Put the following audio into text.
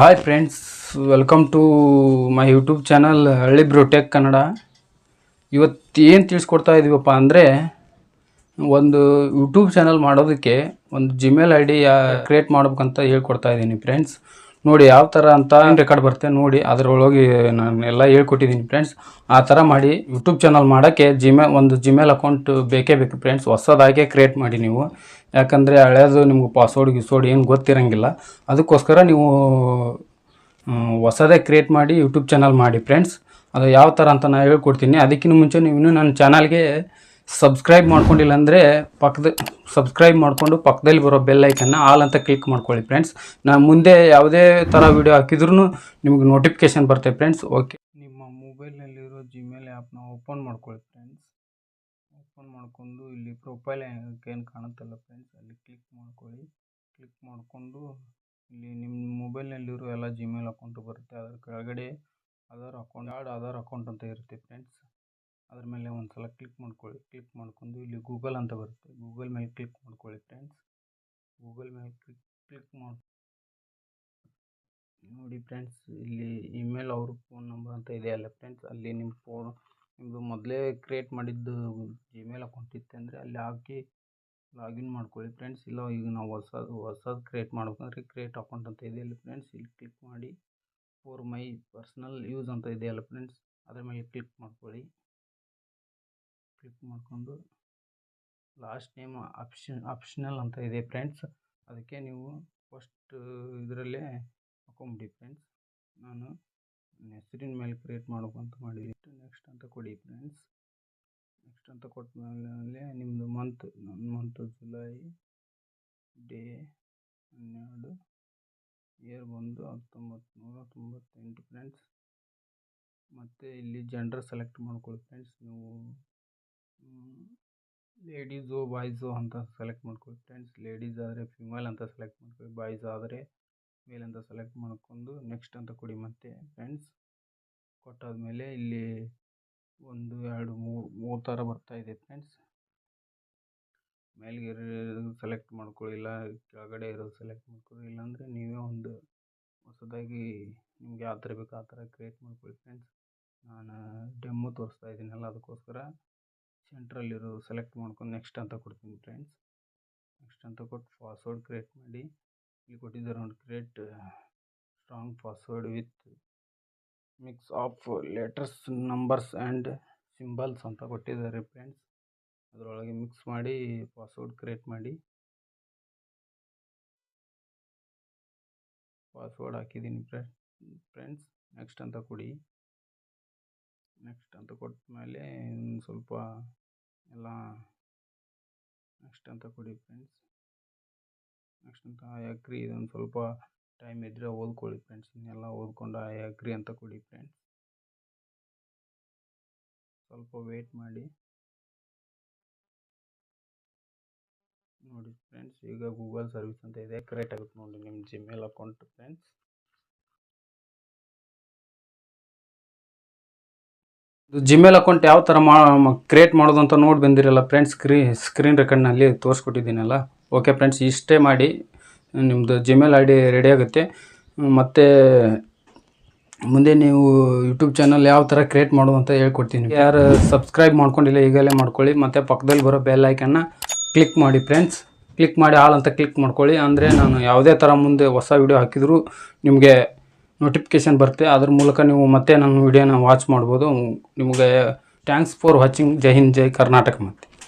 Hi friends welcome to my YouTube channel Halli bro tech Kannada ಇವತ್ತು ಏನು ತಿಳಿಸ್ಕೊಡ್ತಾ ಇದ್ದೀವಪ್ಪ ಅಂದರೆ, ಒಂದು ಯೂಟ್ಯೂಬ್ ಚಾನಲ್ ಮಾಡೋದಕ್ಕೆ ಒಂದು ಜಿಮೇಲ್ ಐ ಡಿ ಕ್ರಿಯೇಟ್ ಮಾಡ್ಬೇಕಂತ ಹೇಳ್ಕೊಡ್ತಾ ಇದ್ದೀನಿ ಫ್ರೆಂಡ್ಸ್ ನೋಡಿ ಯಾವ ಥರ ಅಂತ ರೆಕಾರ್ಡ್ ಬರುತ್ತೆ ನೋಡಿ, ಅದರೊಳಗೆ ನಾನು ಎಲ್ಲ ಹೇಳ್ಕೊಟ್ಟಿದ್ದೀನಿ ಫ್ರೆಂಡ್ಸ್ ಆ ಥರ ಮಾಡಿ ಯೂಟ್ಯೂಬ್ ಚಾನಲ್ ಮಾಡೋಕ್ಕೆ ಜಿಮೇ ಒಂದು ಜಿಮೇಲ್ ಅಕೌಂಟ್ ಬೇಕೇ ಬೇಕು ಫ್ರೆಂಡ್ಸ್ ಹೊಸದಾಗೆ ಕ್ರಿಯೇಟ್ ಮಾಡಿ ನೀವು. ಯಾಕಂದರೆ ಹಳೆಯದು ನಿಮ್ಗೆ ಪಾಸ್ವರ್ಡ್ ಗಿಸ್ವರ್ಡ್ ಏನು ಗೊತ್ತಿರಂಗಿಲ್ಲ. ಅದಕ್ಕೋಸ್ಕರ ನೀವು ಹೊಸದೇ ಕ್ರಿಯೇಟ್ ಮಾಡಿ ಯೂಟ್ಯೂಬ್ ಚಾನಲ್ ಮಾಡಿ ಫ್ರೆಂಡ್ಸ್ ಅದು ಯಾವ ಥರ ಅಂತ ನಾನು ಹೇಳ್ಕೊಡ್ತೀನಿ. ಅದಕ್ಕಿಂತ ಮುಂಚೆ ನೀವು ಇನ್ನೂ ನನ್ನ ಚಾನಲ್ಗೆ ಸಬ್ಸ್ಕ್ರೈಬ್ ಮಾಡ್ಕೊಂಡಿಲ್ಲ ಅಂದರೆ ಪಕ್ಕದ ಸಬ್ಸ್ಕ್ರೈಬ್ ಮಾಡಿಕೊಂಡು ಪಕ್ಕದಲ್ಲಿ ಬರೋ ಬೆಲ್ ಐಕನ್ನ ಆಲ್ ಅಂತ ಕ್ಲಿಕ್ ಮಾಡ್ಕೊಳ್ಳಿ ಫ್ರೆಂಡ್ಸ್ ನಾನು ಮುಂದೆ ಯಾವುದೇ ಥರ ವಿಡಿಯೋ ಹಾಕಿದ್ರೂ ನಿಮ್ಗೆ ನೋಟಿಫಿಕೇಶನ್ ಬರುತ್ತೆ ಫ್ರೆಂಡ್ಸ್ ಓಕೆ ನಿಮ್ಮ ಮೊಬೈಲ್ನಲ್ಲಿರೋ ಜಿಮೇಲ್ ಆ್ಯಪ್ನ ಓಪನ್ ಮಾಡ್ಕೊಳ್ಳಿ ಫ್ರೆಂಡ್ಸ್ ಓಪನ್ ಮಾಡಿಕೊಂಡು ಇಲ್ಲಿ ಪ್ರೊಫೈಲ್ ಏನು ಕಾಣುತ್ತಲ್ಲ ಫ್ರೆಂಡ್ಸ್ ಅಲ್ಲಿ ಕ್ಲಿಕ್ ಮಾಡ್ಕೊಳ್ಳಿ. ಕ್ಲಿಕ್ ಮಾಡಿಕೊಂಡು ಇಲ್ಲಿ ನಿಮ್ಮ ಮೊಬೈಲ್ನಲ್ಲಿರೋ ಎಲ್ಲ ಜಿಮೇಲ್ ಅಕೌಂಟು ಬರುತ್ತೆ. ಅದರ ಕೆಳಗಡೆ Aadhaar account add Aadhaar account ಅಂತ ಇರುತ್ತೆ ಫ್ರೆಂಡ್ಸ್ ಅದ್ರ ಮೇಲೆ ಒಂದು ಸಲ ಕ್ಲಿಕ್ ಮಾಡ್ಕೊಳ್ಳಿ. ಕ್ಲಿಕ್ ಮಾಡ್ಕೊಂಡು ಇಲ್ಲಿ ಗೂಗಲ್ ಅಂತ ಬರುತ್ತೆ. ಗೂಗಲ್ ಮೇಲೆ ಕ್ಲಿಕ್ ಮಾಡ್ಕೊಳ್ಳಿ ಫ್ರೆಂಡ್ಸ್ ಗೂಗಲ್ ಮೇಲೆ ಕ್ಲಿಕ್ ಕ್ಲಿಕ್ ಮಾಡಿ, ನೋಡಿ ಫ್ರೆಂಡ್ಸ್ ಇಲ್ಲಿ ಇಮೇಲ್ ಅವ್ರ ಫೋನ್ ನಂಬರ್ ಅಂತ ಇದೆ ಅಲ್ಲ ಫ್ರೆಂಡ್ಸ್ ಅಲ್ಲಿ ನಿಮ್ಮ ಫೋನ್ ನಿಮ್ಮದು ಮೊದಲೇ ಕ್ರಿಯೇಟ್ ಮಾಡಿದ್ದು ಜಿಮೇಲ್ ಅಕೌಂಟ್ ಇತ್ತು ಅಂದರೆ ಅಲ್ಲಿ ಹಾಕಿ ಲಾಗಿನ್ ಮಾಡ್ಕೊಳ್ಳಿ ಫ್ರೆಂಡ್ಸ್ ಇಲ್ಲ, ಈಗ ನಾವು ಹೊಸದು ಹೊಸದು ಕ್ರಿಯೇಟ್ ಮಾಡ್ಬೇಕಂದ್ರೆ ಕ್ರಿಯೇಟ್ ಅಕೌಂಟ್ ಅಂತ ಇದೆ ಅಲ್ಲ ಫ್ರೆಂಡ್ಸ್ ಇಲ್ಲಿ ಕ್ಲಿಕ್ ಮಾಡಿ ಫೋರ್ ಮೈ ಪರ್ಸ್ನಲ್ ಯೂಸ್ ಅಂತ ಇದೆ ಅಲ್ಲ ಫ್ರೆಂಡ್ಸ್ ಅದ್ರ ಮೇಲೆ ಕ್ಲಿಕ್ ಮಾಡ್ಕೊಳ್ಳಿ. ಕ್ಲಿಕ್ ಮಾಡಿಕೊಂಡು ಲಾಸ್ಟ್ ನೇಮ್ ಆಪ್ಷನ್ ಆಪ್ಷನಲ್ ಅಂತ ಇದೆ ಫ್ರೆಂಡ್ಸ್ ಅದಕ್ಕೆ ನೀವು ಫಸ್ಟ್ ಇದರಲ್ಲೇ ಹಾಕೊಂಬಿಡಿ ಫ್ರೆಂಡ್ಸ್ ನಾನು ಹೆಸರಿನ ಮೇಲೆ ಕ್ರಿಯೇಟ್ ಮಾಡ್ಬೇಕಂತ ಮಾಡಿದ್ದೀನಿ. ನೆಕ್ಸ್ಟ್ ಅಂತ ಕೊಡಿ ಫ್ರೆಂಡ್ಸ್ ನೆಕ್ಸ್ಟ್ ಅಂತ ಕೊಟ್ಟ ಮೇಲೆ ನಿಮ್ಮದು ಮಂತ್ ನನ್ನ ಮಂತ್ ಜುಲೈ ಡೇ ಹನ್ನೆರಡು ಇಯರ್ ಬಂದು ಹತ್ತೊಂಬತ್ತು ನೂರ ತೊಂಬತ್ತೆಂಟು ಫ್ರೆಂಡ್ಸ್ ಮತ್ತು ಇಲ್ಲಿ ಜೆಂಡರ್ ಸೆಲೆಕ್ಟ್ ಮಾಡ್ಕೊಳ್ಳಿ ಫ್ರೆಂಡ್ಸ್ ನೀವು ಲೇಡೀಸು, ಬಾಯ್ಸು ಅಂತ ಸೆಲೆಕ್ಟ್ ಮಾಡ್ಕೊಳ್ಳಿ ಫ್ರೆಂಡ್ಸ್ ಲೇಡೀಸ್ ಆದರೆ ಫಿಮೇಲ್ ಅಂತ ಸೆಲೆಕ್ಟ್ ಮಾಡ್ಕೊಳ್ಳಿ ಬಾಯ್ಸ್ ಆದರೆ ಮೇಲ್ ಅಂತ ಸೆಲೆಕ್ಟ್ ಮಾಡ್ಕೊಂಡು ನೆಕ್ಸ್ಟ್ ಅಂತ ಕೊಡಿ ಮತ್ತೆ ಫ್ರೆಂಡ್ಸ್ ಕೊಟ್ಟಾದಮೇಲೆ ಇಲ್ಲಿ ಒಂದು, ಎರಡು ಮೂರು ಮೂರು ಥರ ಬರ್ತಾ ಇದೆ ಫ್ರೆಂಡ್ಸ್ ಮೇಲ್ಗೆ ಸೆಲೆಕ್ಟ್ ಮಾಡ್ಕೊಳ್ಳಿ ಇಲ್ಲ ಕೆಳಗಡೆ ಇರೋದು ಸೆಲೆಕ್ಟ್ ಮಾಡ್ಕೊಳ್ಳಿ ಇಲ್ಲಾಂದರೆ ನೀವೇ ಒಂದು ಹೊಸದಾಗಿ ನಿಮ್ಗೆ ಯಾವ ಥರ ಬೇಕು ಆ ಥರ ಕ್ರಿಯೇಟ್ ಮಾಡ್ಕೊಳ್ಳಿ ಫ್ರೆಂಡ್ಸ್ ನಾನು ಡೆಮ್ಮು ತೋರಿಸ್ತಾ ಇದ್ದೀನಲ್ಲ ಅದಕ್ಕೋಸ್ಕರ. ಸೆಂಟ್ರಲ್ಲಿರೋ ಸೆಲೆಕ್ಟ್ ಮಾಡ್ಕೊಂಡು ನೆಕ್ಸ್ಟ್ ಅಂತ ಕೊಡ್ತೀನಿ ಫ್ರೆಂಡ್ಸ್ ನೆಕ್ಸ್ಟ್ ಅಂತ ಕೊಟ್ಟು ಪಾಸ್ವರ್ಡ್ ಕ್ರಿಯೇಟ್ ಮಾಡಿ. ಇಲ್ಲಿ ಕೊಟ್ಟಿದ್ದಾರೆ ನೋಡಿ create strong password with mix of letters numbers and symbols ಅಂತ ಕೊಟ್ಟಿದ್ದಾರೆ ಫ್ರೆಂಡ್ಸ್ ಅದರೊಳಗೆ ಮಿಕ್ಸ್ ಮಾಡಿ ಪಾಸ್ವರ್ಡ್ ಕ್ರಿಯೇಟ್ ಮಾಡಿ. ಪಾಸ್ವರ್ಡ್ ಹಾಕಿದ್ದೀನಿ ಫ್ರೆ ಫ್ರೆಂಡ್ಸ್ ನೆಕ್ಸ್ಟ್ ಅಂತ ಕೊಡಿ. ನೆಕ್ಸ್ಟ್ ಅಂತ ಕೊಟ್ಟ ಮೇಲೆ ಸ್ವಲ್ಪ ಎಲ್ಲ ನೆಕ್ಸ್ಟ್ ಅಂತ ಕೊಡಿ ಫ್ರೆಂಡ್ಸ್ ನೆಕ್ಸ್ಟ್ ಅಂತ ಐ ಅಗ್ರಿ ಇದೊಂದು ಸ್ವಲ್ಪ ಟೈಮ್ ಇದ್ದರೆ ಓದ್ಕೊಳ್ಳಿ ಫ್ರೆಂಡ್ಸ್ ಇನ್ನೆಲ್ಲ ಓದ್ಕೊಂಡು ಐ ಅಗ್ರಿ ಅಂತ ಕೊಡಿ ಫ್ರೆಂಡ್ಸ್ ಸ್ವಲ್ಪ ವೇಟ್ ಮಾಡಿ. ನೋಡಿ ಫ್ರೆಂಡ್ಸ್ ಈಗ ಗೂಗಲ್ ಸರ್ವಿಸ್ ಅಂತ ಇದೆ. ಕ್ರಿಯೇಟ್ ಆಗುತ್ತೆ ನೋಡಿ ನಿಮ್ಮ Gmail account friends Gmail account ಯಾವ ಥರ ಮಾ ಕ್ರಿಯೇಟ್ ಮಾಡೋದು ಅಂತ ನೋಡಿ ಬಂದಿರಲ್ಲ ಫ್ರೆಂಡ್ಸ್ ಸ್ಕ್ರೀ ಸ್ಕ್ರೀನ್ ರೆಕಾರ್ಡ್ನಲ್ಲಿ ತೋರಿಸ್ಕೊಟ್ಟಿದ್ದೀನಲ್ಲ. ಓಕೆ ಫ್ರೆಂಡ್ಸ್ ಇಷ್ಟೇ ಮಾಡಿ ನಿಮ್ಮದು ಜಿಮೇಲ್ ಐ ಡಿ ರೆಡಿ ಆಗುತ್ತೆ. ಮತ್ತು ಮುಂದೆ ನೀವು ಯೂಟ್ಯೂಬ್ ಚಾನಲ್ ಯಾವ ಥರ ಕ್ರಿಯೇಟ್ ಮಾಡೋದು ಅಂತ ಹೇಳ್ಕೊಡ್ತೀನಿ. ಯಾರು ಸಬ್ಸ್ಕ್ರೈಬ್ ಮಾಡ್ಕೊಂಡಿಲ್ಲ, ಈಗಲೇ ಮಾಡ್ಕೊಳ್ಳಿ. ಮತ್ತು ಪಕ್ಕದಲ್ಲಿ ಬರೋ ಬೆಲ್ ಐಕನ್ನ ಕ್ಲಿಕ್ ಮಾಡಿ ಫ್ರೆಂಡ್ಸ್ ಕ್ಲಿಕ್ ಮಾಡಿ ಆಲ್ ಅಂತ ಕ್ಲಿಕ್ ಮಾಡ್ಕೊಳ್ಳಿ. ಅಂದರೆ ನಾನು ಯಾವುದೇ ಥರ ಮುಂದೆ ಹೊಸ ವೀಡಿಯೋ ಹಾಕಿದರೂ ನಿಮಗೆ ನೋಟಿಫಿಕೇಷನ್ ಬರುತ್ತೆ. ಅದ್ರ ಮೂಲಕ ನೀವು ಮತ್ತೆ ನನ್ನ ವಿಡಿಯೋನ ವಾಚ್ ಮಾಡ್ಬೋದು. ನಿಮಗೆ ಥ್ಯಾಂಕ್ಸ್ ಫಾರ್ ವಾಚಿಂಗ್ ಜೈ ಹಿಂದ್, ಜೈ ಕರ್ನಾಟಕ ಮತ್ತೆ.